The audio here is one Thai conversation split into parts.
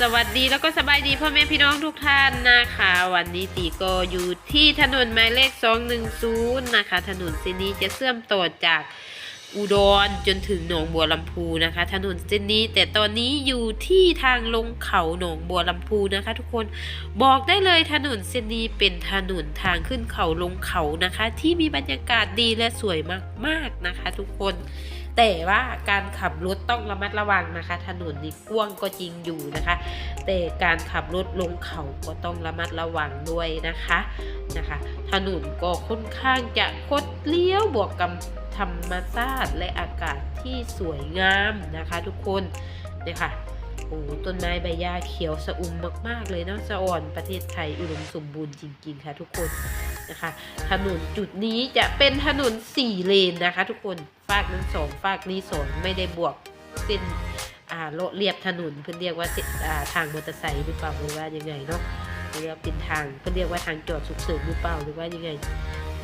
สวัสดีแล้วก็สบายดีพ่อแม่พี่น้องทุกท่านนะคะ วันนี้ตีก็อยู่ที่ถนนหมายเลข 210 นะคะ ถนนเส้นนี้จะเชื่อมต่อจากอุดรจนถึงหนองบัวลำพูนะคะ ถนนเส้นนี้แต่ตอนนี้อยู่ที่ทางลงเขาหนองบัวลำพูนะคะ ทุกคนบอกได้เลยถนนเส้นนี้เป็นถนนทางขึ้นเขาลงเขานะคะ ที่มีบรรยากาศดีและสวยมากๆนะคะ ทุกคน แต่ว่าการขับรถต้องระมัดระวังนะคะ ถนนนี้กว้างก็จริงอยู่นะคะ แต่การขับรถลงเขาก็ต้องระมัดระวังด้วยนะคะนะคะ ถนนก็ค่อนข้างจะคดเลี้ยวบวกกับธรรมชาติและอากาศที่สวยงามนะคะ ทุกคนเนี่ยค่ะโอ้ต้นไม้ใบหญ้าเขียวสะอุ่มมาก ๆ เลยเนาะสะอ่อนประเทศไทยอุดมสมบูรณ์จริง ๆ ค่ะ ทุกคน นะคะ ถนนจุดนี้จะเป็นถนนสี่เลนนะคะ ทุกคนฝากนั้นสองฝากนี้สองไม่ได้บวกเส้นอ่าโลเรียบถนนเพื่อเรียกว่าเส้นอ่าทางมอเตอร์ไซค์หรือเปล่าหรือว่ายังไงเนาะเรียกเป็นทางเพื่อเรียกว่าทางจอดฉุกเฉินหรือเปล่าหรือว่ายังไง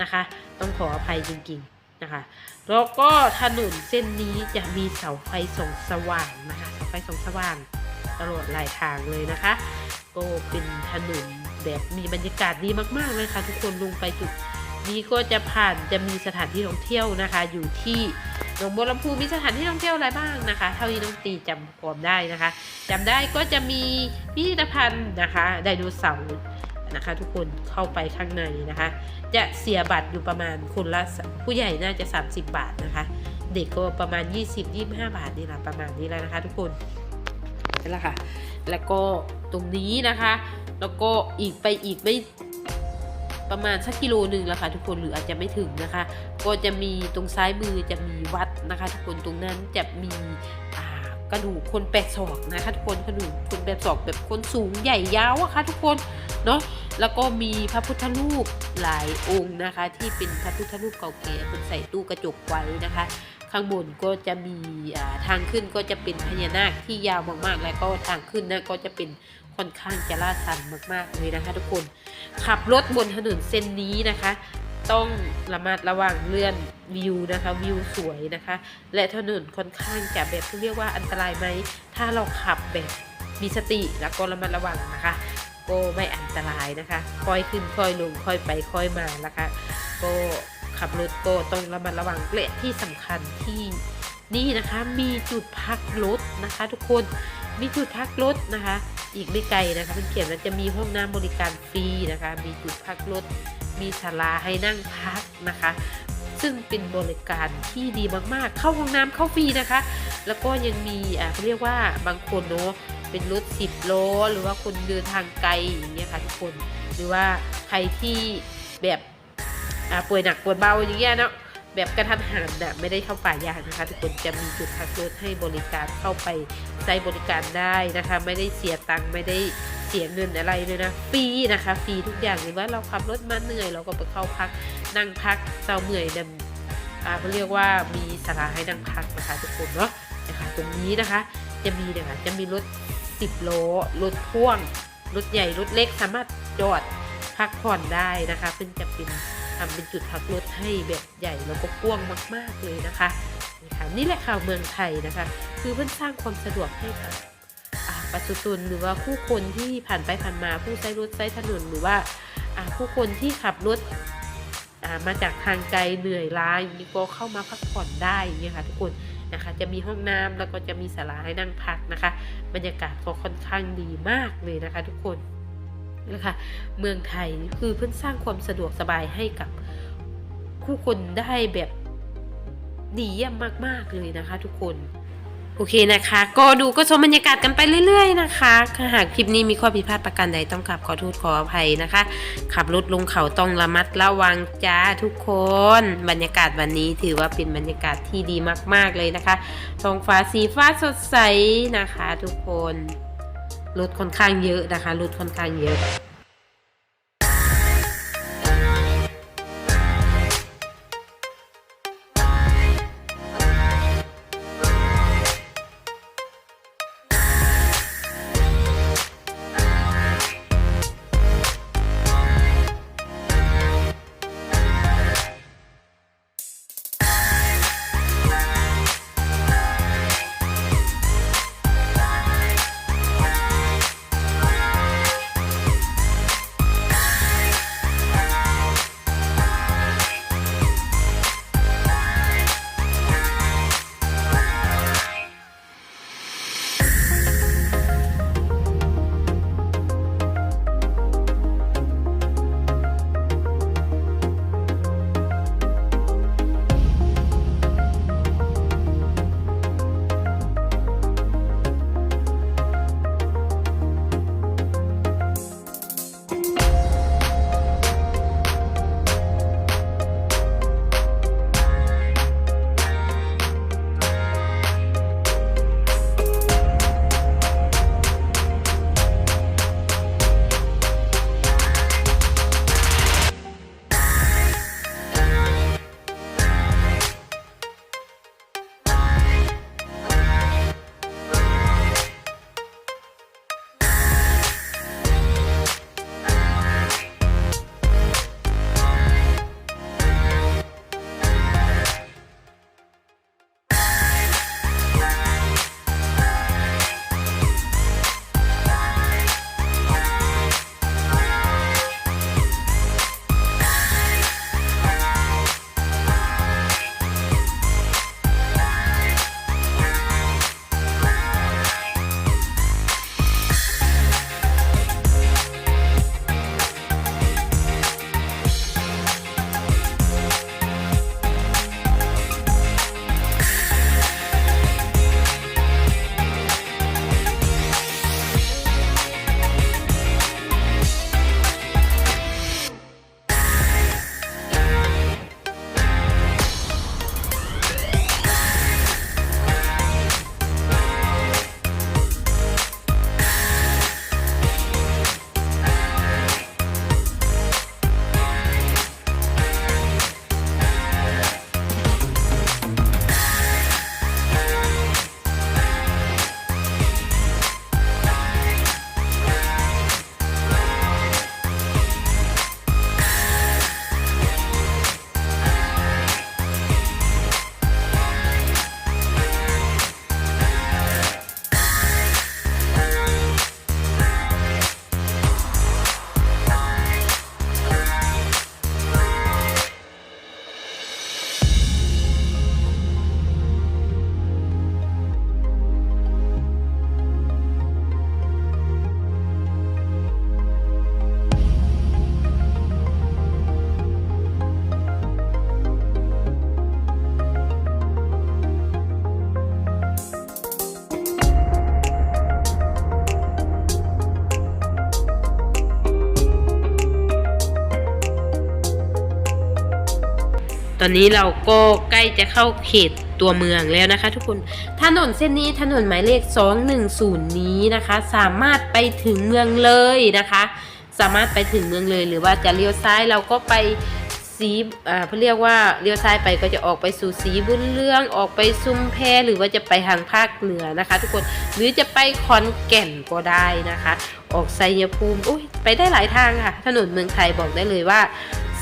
นะคะ ต้องขออภัยจริงๆนะคะ แล้วก็ถนนเส้นนี้จะมีเสาไฟส่องสว่างนะคะเสาไฟส่องสว่างตลอดหลายทางเลยนะคะ ก็เป็นถนน แบบมีบรรยากาศดีมากๆเลยค่ะ ทุกคนลงไปจุดนี้ก็จะผ่านจะมีสถานที่ท่องเที่ยวนะคะ อยู่ที่หนองบัวลำพูมีสถานที่ท่องเที่ยวอะไรบ้างนะคะ เท่าที่น้องตีจำความได้นะคะจำได้ก็จะมีพิพิธภัณฑ์นะคะไดโนเสาร์นะคะ ทุกคนเข้าไปข้างในนะคะ จะเสียบัตรอยู่ประมาณคนละผู้ใหญ่น่าจะ 30 บาทนะคะ เด็กก็ประมาณ 20-25 บาทนี่แหละประมาณนี้แล้วนะคะ ทุกคนนั่นแหละค่ะแล้วก็ตรงนี้นะคะ แล้วก็อีกไปอีกไม่ประมาณสักกิโลหนึ่งแล้วค่ะทุกคนหรืออาจจะไม่ถึงนะคะ ก็จะมีตรงซ้ายมือจะมีวัดนะคะ ทุกคนตรงนั้นจะมีกระดูกคนแปดศอกนะคะทุกคนกระดูกคนแปดศอกแบบคนสูงใหญ่ยาวอะค่ะทุกคนเนาะแล้วก็มีพระพุทธรูปหลายองค์นะคะ ที่เป็นพระพุทธรูปเก่าแก่เป็นใส่ตู้กระจกไว้นะคะ ข้างบนก็จะมีทางขึ้นก็จะเป็นพญานาคที่ยาวมากๆ แล้วก็ทางขึ้นนะก็จะเป็น ค่อนข้างจะล่าดชันมากๆเลยนะคะ ทุกคนขับรถบนถนนเส้นนี้นะคะ ต้องระมัดระวังเลื่อนวิวนะคะวิวสวยนะคะ และถนนค่อนข้างจะแบบเรียกว่าอันตรายไหมถ้าเราขับแบบมีสติแล้วก็ระมัดระวังนะคะก็ไม่อันตรายนะคะค่อยขึ้นค่อยลงค่อยไปค่อยมานะคะ ก็ขับรถก็ต้องระมัดระวังและที่สำคัญที่นี่นะคะมีจุดพักรถนะคะ ทุกคน มีจุดพักรถนะคะ อีกไม่ไกลนะคะมันเขียนว่าจะมีห้องน้ำบริการฟรีนะคะ มีจุดพักรถ มีศาลาให้นั่งพักนะคะ ซึ่งเป็นบริการที่ดีมากๆ เข้าห้องน้ำเข้าฟรีนะคะ แล้วก็ยังมีอ่าเขาเรียกว่าบางคนเนาะเป็นรถสิบล้อหรือว่าคนเดินทางไกลอย่างเงี้ยค่ะทุกคน หรือว่าใครที่แบบอ่าป่วยหนักป่วยเบาอย่างเงี้ยเนาะ แบบกระทันหันน่ะไม่ได้เข้าป่ายางนะคะ ทุกคนจะมีจุดพักรถให้บริการเข้าไปใช้บริการได้นะคะ ไม่ได้เสียตังค์ไม่ได้เสียเงินอะไรเลยนะฟรีนะคะฟรีทุกอย่างหรือว่าเราขับรถมาเหนื่อย เราก็ไปเข้าพักนั่งพักเร้าเมื่อยนำอ่าเขาเรียกว่ามีสาราให้นั่งพักนะคะทุกคนเนาะนะคะตรงนี้นะคะจะมีเนี่ยค่ะจะมีรถสิบล้อรถพ่วงรถใหญ่รถเล็กสามารถจอดพักผ่อนได้นะคะ ซึ่งจะเป็น ทำเป็นจุดพักรถให้แบบใหญ่แล้วก็กว้างมาก ๆเลยนะคะนี่ค่ะนี่แหละข่าวเมืองไทยนะคะ คือเพื่อสร้างความสะดวกให้กับประชาชนหรือว่าผู้คนที่ผ่านไปผ่านมาผู้ใช้รถใช้ถนนหรือว่าผู้คนที่ขับรถมาจากทางไกลเหนื่อยล้าอย่างนี้ก็เข้ามาพักผ่อนได้อย่างเงี้ยค่ะทุกคนนะคะจะมีห้องน้ำแล้วก็จะมีศาลาให้นั่งพักนะคะ บรรยากาศก็ค่อนข้างดีมากเลยนะคะ ทุกคน นะคะเมืองไทยคือเพื่อสร้างความสะดวกสบายให้กับผู้คนได้แบบดีเยี่ยมมาก ๆ เลยนะคะ ทุกคนโอเคนะคะ ก็ดูก็ชมบรรยากาศกันไปเรื่อย ๆ นะคะถ้าหากคลิปนี้มีข้อผิดพลาดประการใดต้องกราบขอโทษขออภัยนะคะ ขับรถลงเขาต้องระมัดระวังจ้าทุกคน บรรยากาศวันนี้ถือว่าเป็นบรรยากาศที่ดีมาก ๆ เลยนะคะท้องฟ้าสีฟ้าสดใสนะคะ ทุกคน รถค่อนข้างเยอะนะคะรถค่อนข้างเยอะ ตอนนี้เราก็ใกล้จะเข้าเขตตัวเมืองแล้วนะคะ ทุกคนถนนเส้นนี้ถนนหมายเลข 210 นี้นะคะ สามารถไปถึงเมืองเลยนะคะ สามารถไปถึงเมืองเลยหรือว่าจะเลี้ยวซ้ายเราก็ไป สีอ่าเขาเรียกว่าเลี้ยวซ้ายไปก็จะออกไปสู่สีบุญเรืองออกไปซุมแพหรือว่าจะไปทางภาคเหนือนะคะ ทุกคนหรือจะไปขอนแก่นก็ได้นะคะ ออกไซยภูมิอุ้ยไปได้หลายทางค่ะ ถนนเมืองไทยบอกได้เลยว่า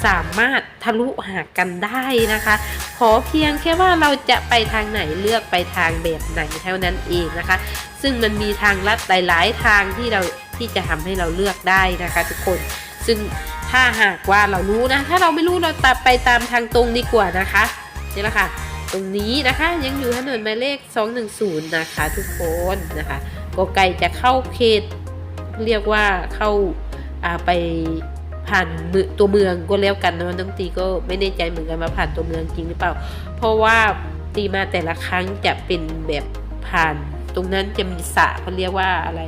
สามารถทะลุหากันได้นะคะ ขอเพียงแค่ว่าเราจะไปทางไหนเลือกไปทางแบบไหนเท่านั้นเองนะคะ ซึ่งมันมีทางลัดหลาย ๆ ทางที่เราที่จะทำให้เราเลือกได้นะคะ ทุกคน ซึ่งถ้าหากว่าเรารู้นะ ถ้าเราไม่รู้เราตัดไปตามทางตรงดีกว่านะคะนี่แหละค่ะ ตรงนี้นะคะ ยังอยู่ถนนหมายเลข 210 นะคะทุกคนนะคะก็ไกลจะเข้าเขต เรียกว่าเข้าาไปผ่านตัวเมืองก็แล้วกันนะน้องตีก็ไม่แน่ใจเหมือนกันว่าผ่านตัวเมืองจริงหรือเปล่า เพราะว่าตีมาแต่ละครั้งจะเป็นแบบผ่าน ตรงนั้นจะมีสระเขาเรียกว่าอะไร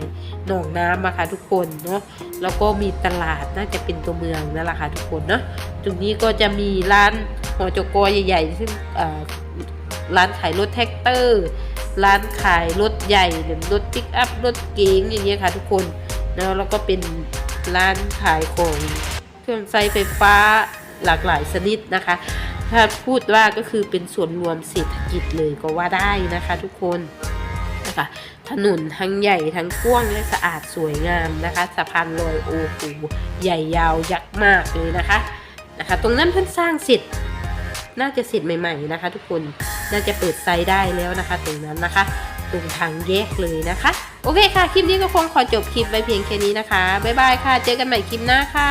หนองน้ำอะค่ะทุกคนเนาะแล้วก็มีตลาดน่าจะเป็นตัวเมืองนั่นแหละค่ะทุกคนเนาะตรงนี้ก็จะมีร้านหอจกใหญ่ๆซึ่งร้านขายรถแท็กเตอร์ ร้านขายรถใหญ่หรือรถปิกอัพรถเก๋งอย่างเงี้ยค่ะทุกคนแล้วแล้วก็เป็นร้านขายของเครื่องใช้ไฟฟ้าหลากหลายชนิดนะคะ ถ้าพูดว่าก็คือเป็นส่วนรวมเศรษฐกิจเลยก็ว่าได้นะคะทุกคน คะถนนทั้งใหญ่ทั้งกว้างและสะอาดสวยงามนะคะ สะพานลอยโอ้โหใหญ่ยาวยักษ์มากเลยนะคะนะคะ ตรงนั้นเพิ่งสร้างเสร็จน่าจะเสร็จใหม่ๆนะคะ ทุกคนน่าจะเปิดไซต์ได้แล้วนะคะ ตรงนั้นนะคะตรงทางแยกเลยนะคะ โอเคค่ะ คลิปนี้ก็คงขอจบคลิปไว้เพียงแค่นี้นะคะ บ๊ายบายค่ะ เจอกันใหม่คลิปหน้าค่ะ